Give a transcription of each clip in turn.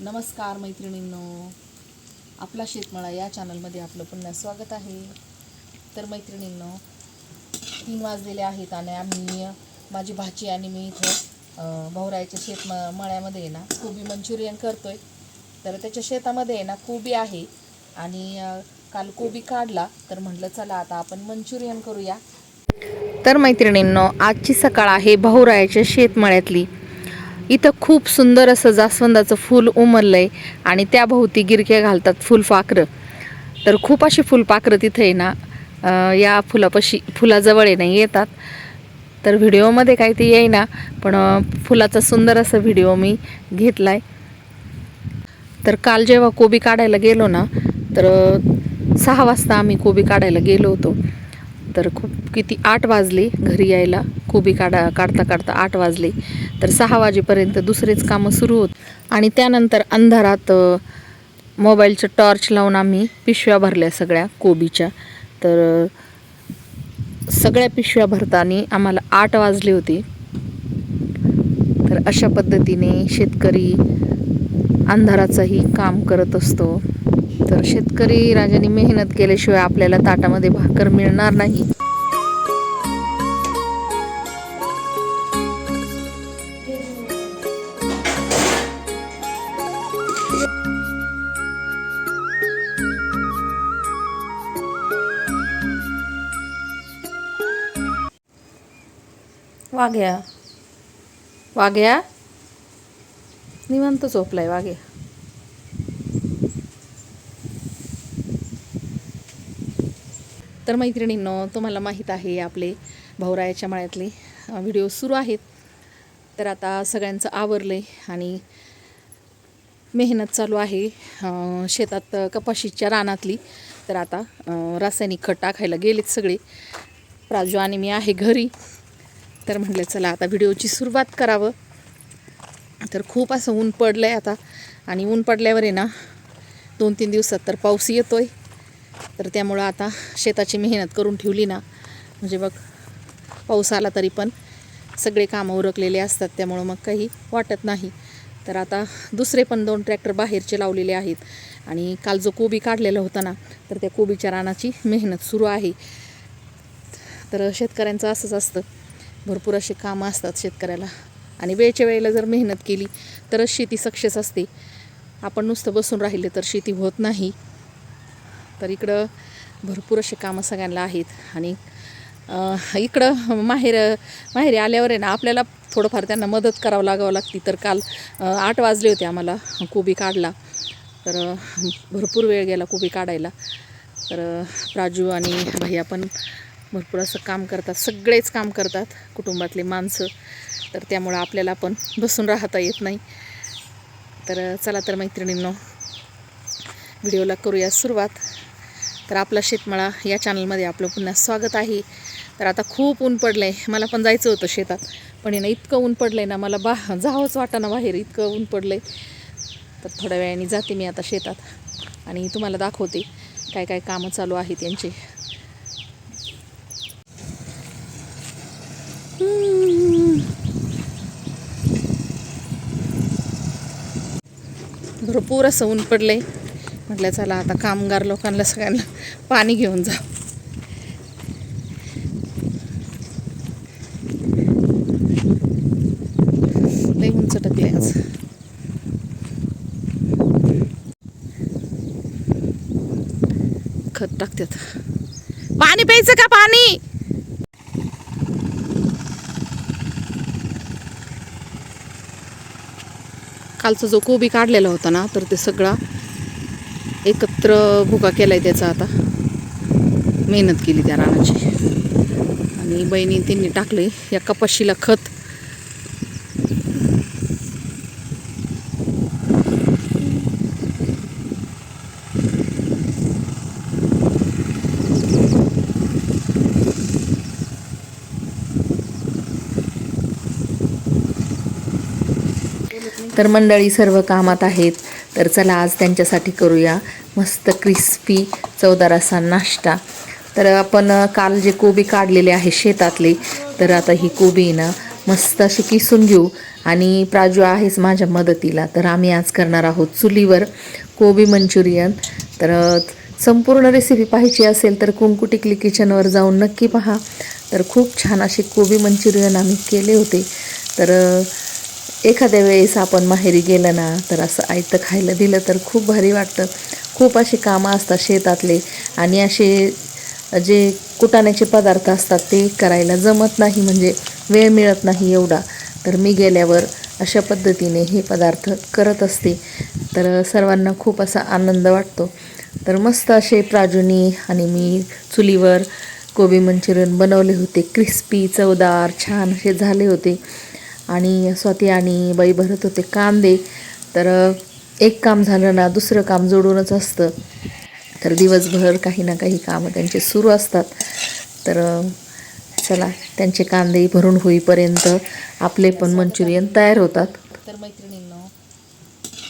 नमस्कार मैत्रिणींनो. आपला शेतमाळा या चॅनलमध्ये आपलं पुन्हा स्वागत आहे. तर मैत्रिणींनो तीन वाजलेले आहेत आणि आम्ही माझी भाची आणि मी इथं भवरायच्या भाऊरायच्या शेत मळ्यामध्ये आहे ना कोबी मंचुरियन करतोय. तर त्याच्या शेतामध्ये आहे ना कोबी आहे. आणि काल कोबी काढला तर म्हटलं चला आता आपण मंचुरियन करूया. तर मैत्रिणींनो आजची सकाळ आहे भाऊरायाच्या शेतमळ्यातली. इथं खूप सुंदर असं जास्वंदाचं फूल आहे आणि त्याभोवती गिरक्या घालतात फुलपाखरं तर खूप अशी फुलपाखरं तिथे आहे ना या फुलापाशी फुलाजवळ आहे ना येतात. तर व्हिडिओमध्ये काही ते येईना पण फुलाचा सुंदर असा व्हिडिओ मी घेतला आहे तर काल जेव्हा कोबी काढायला गेलो ना तर सहा वाजता आम्ही कोबी काढायला गेलो होतो. तर खूप किती आठ वाजले घरी यायला. कोबी काढा काढता काढता आठ वाजले. तर सहा वाजेपर्यंत दुसरेच कामं सुरू होत. आणि त्यानंतर अंधारात मोबाईलचं टॉर्च लावून आम्ही पिशव्या भरल्या सगळ्या कोबीच्या. तर सगळ्या पिशव्या भरताना आम्हाला आठ वाजले होते. तर अशा पद्धतीने शेतकरी अंधाराचंही काम करत असतो. तर शेतकरी राजाने मेहनत केल्याशिवाय आपल्याला ताटामध्ये भाकर मिळणार नाही. वाघ्या. वाघ्या? निवांत झोपलाय वाघ्या. तर मैत्रिणींनो तुम्हाला माहीत आहे आपले भाऊरायाच्या माळ्यातले व्हिडिओ सुरू आहेत. तर आता सगळ्यांचं आवरलं आहे आणि मेहनत चालू आहे शेतात कपाशीच्या रानातली. तर आता रासायनिक खत टाकायला गेलेत सगळे. प्राजू आणि मी आहे घरी. तर म्हटलं चला आता व्हिडिओची सुरुवात करावं. तर खूप असं ऊन पडलं आहे आता. आणि ऊन पडल्यावर आहे ना दोन तीन दिवसात तर पाऊस येतो आहे तर त्यामुळं आता शेताची मेहनत करून ठेवली ना. म्हणजे बघ पाऊस आला तरी पण सगळे कामं उरकलेले असतात त्यामुळं मग काही वाटत नाही. तर आता दुसरे पण दोन ट्रॅक्टर बाहेरचे लावलेले आहेत. आणि काल जो कोबी काढलेला होता ना तर त्या कोबीच्या रानाची मेहनत सुरू आहे. तर शेतकऱ्यांचं असंच असतं. भरपूर असे कामं असतात शेतकऱ्याला. आणि वेळच्या वेळेला जर मेहनत केली तरच शेती सक्सेस असते. आपण नुसतं बसून राहिले तर शेती होत नाही. तर इकडं भरपूर असे कामं सगळ्यांना आहेत. आणि इकडं माहेर माहेरी आल्यावर आहे ना आपल्याला थोडंफार त्यांना मदत करावं लागावं लागती. तर काल आठ वाजले होते आम्हाला कोबी काढला. तर भरपूर वेळ गेला कोबी काढायला. तर राजू आणि भैया पण भरपूर असं काम करतात. सगळेच काम करतात कुटुंबातले माणसं. तर त्यामुळं आपल्याला पण बसून राहता येत नाही. तर चला तर मैत्रिणींनो व्हिडिओला करूया सुरुवात. तर आपला शेतमाळा या चॅनलमध्ये आपलं पुन्हा स्वागत आहे. तर आता खूप ऊन पडलं आहे मला पण जायचं होतं शेतात. पण आहे ना इतकं ऊन पडलं आहे ना मला बा जावंच वाटाणं बाहेर. इतकं ऊन पडलं आहे तर थोड्या वेळाने जाते मी आता शेतात. आणि तुम्हाला दाखवते काय काय कामं चालू आहेत यांचे. भरपूर असं ऊन पडलं आहे म्हटलं चला आता कामगार लोकांना सगळ्यांना पाणी घेऊन जा. लई उंच टकले आज. खत टाकतात. पाणी प्यायचं का पाणी? कालचा जो कोबी काढलेला होता ना तर ते सगळा एकत्र फुगा केला आहे त्याचा आता. मेहनत केली त्या रानाची. आणि बहिणी त्यांनी टाकले या कपाशीला खत. तर मंडळी सर्व कामात आहेत. तर चला आज त्यांच्यासाठी करूया मस्त क्रिस्पी चवदार असा नाश्ता. तर आपण काल जे कोबी काढलेले आहे शेतातले तर आता ही कोबी ना मस्त अशी किसून घेऊ. आणि प्राजू आहेच माझ्या मदतीला तर आम्ही आज करणार आहोत चुलीवर कोबी मंचुरियन. तर संपूर्ण रेसिपी पाहायची असेल तर कुंकू टिकली किचनवर जाऊन नक्की पहा. तर खूप छान असे कोबी मंचुरियन आम्ही केले होते. तर एखाद्या वेळेस आपण माहेरी गेलं ना तर असं आयतं खायला दिलं तर खूप भारी वाटतं. खूप असे कामं असतात शेतातले आणि असे जे कुटाण्याचे पदार्थ असतात ते करायला जमत नाही म्हणजे वेळ मिळत नाही एवढा. तर मी गेल्यावर अशा पद्धतीने हे पदार्थ करत असते. तर सर्वांना खूप असा आनंद वाटतो. तर मस्त असे प्राजूनी आणि मी चुलीवर कोबी मंचुरियन बनवले होते. क्रिस्पी चवदार छान असे झाले होते. आणि स्वाती आणि बाई भरत होते कांदे. तर एक काम झालं ना दुसरं काम जोडूनच असतं. तर दिवसभर काही ना काही कामं त्यांचे सुरू असतात. तर चला त्यांचे कांदे भरून होईपर्यंत आपले पण मंचुरियन तयार होतात. तर मैत्रिणींनो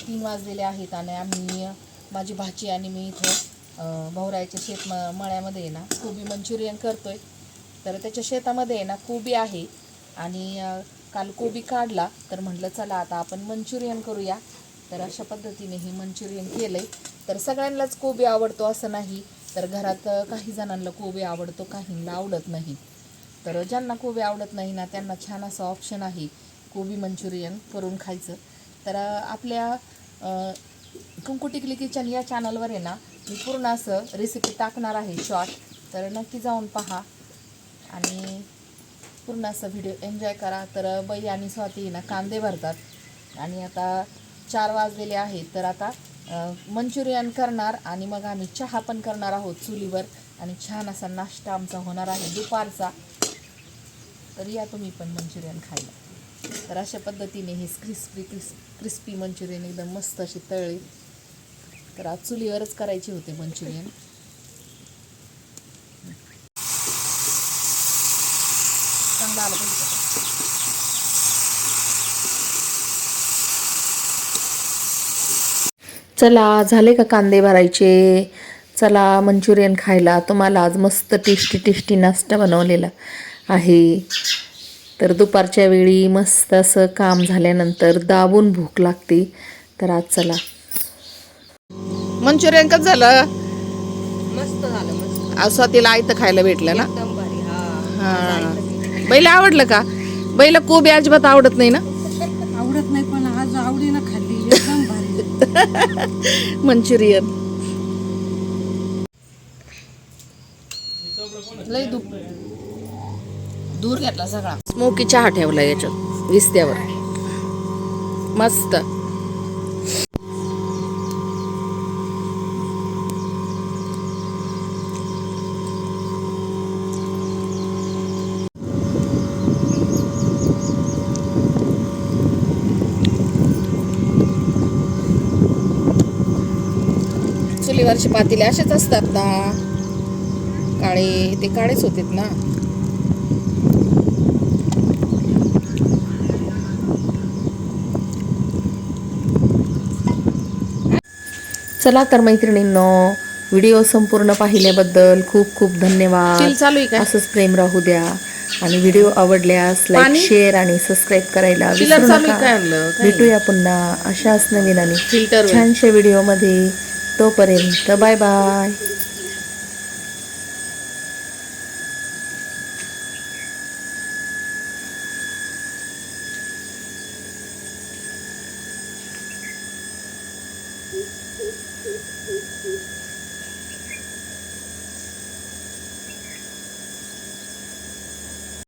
तीन वाजलेले आहेत आणि आम्ही माझी भाची आणि मी इथं अं, शेत म मळ्यामध्ये आहे ना कोबी मंचुरियन करतोय. तर त्याच्या शेतामध्ये आहे ना कोबी आहे. आणि काल कोबी काढला तर म्हटलं चला आता आपण मंचुरियन करूया. तर अशा पद्धतीने हे मंचुरियन केलंय. तर सगळ्यांनाच कोबी आवडतो असं नाही तर घरात काही जणांना कोबी आवडतो काहींना आवडत नाही. तर ज्यांना कोबी आवडत नाही ना त्यांना छान असं ऑप्शन आहे कोबी मंचुरियन करून खायचं. तर आपल्या कुंकुटिकली कुंकू टिकली किचन या चॅनलवर आहे ना मी पूर्ण असं रेसिपी टाकणार आहे शॉर्ट तर नक्की जाऊन पहा. आणि पूर्ण असं व्हिडिओ एन्जॉय करा. तर बाई आणि स्वाती ना कांदे भरतात. आणि आता चार वाजलेले आहेत. तर आता मंचुरियन करणार आणि मग आम्ही चहा पण करणार आहोत चुलीवर. आणि छान असा नाश्ता आमचा होणार आहे दुपारचा. तर या तुम्ही पण मंचुरियन खायला. तर अशा पद्धतीने हे क्रिस्पी क्रिस क्रिस्पी मंचुरियन एकदम मस्त असे तळली. तर आज चुलीवरच करायचे होते मंचुरियन. चांगला आला पाहिजे. चला झाले का कांदे भरायचे? चला मंचुरियन खायला. तुम्हाला आज मस्त टेस्टी टेस्टी नाश्ता बनवलेला आहे. तर दुपारच्या वेळी मस्त असं काम झाल्यानंतर दाबून भूक लागते. तर आज चला. मंचुरियन कसं झालं? मस्त झालं मस्त. आज स्वतःला आयतं खायला भेटलं ना? एकदम भारी. हा हा. बैला आवडलं का? बैला कोबी अजिबात आवडत नाही ना? आवडत नाही पण आज आवडीनं खाल्ली एकदम भारी. मंचुरियन. लय दूर घेतला सगळा. स्मोकी चहा ठेवला याच्यात विस्त्यावर. मस्त. चुलीवरचे पातेले असेच असतात ना. काळे ते काळेच होतेत ना. चला तर मैत्रिणींनो व्हिडिओ संपूर्ण पाहिल्याबद्दल खूप खूप धन्यवाद. चालू असंच प्रेम राहू द्या. आणि व्हिडिओ आवडल्यास? लाईक शेअर आणि सबस्क्राईब करायला विसरू नका. भेटूया पुन्हा अशाच नवीन आणि फिल्टर छानशा व्हिडिओमध्ये. तोपर्यंत बाय बाय.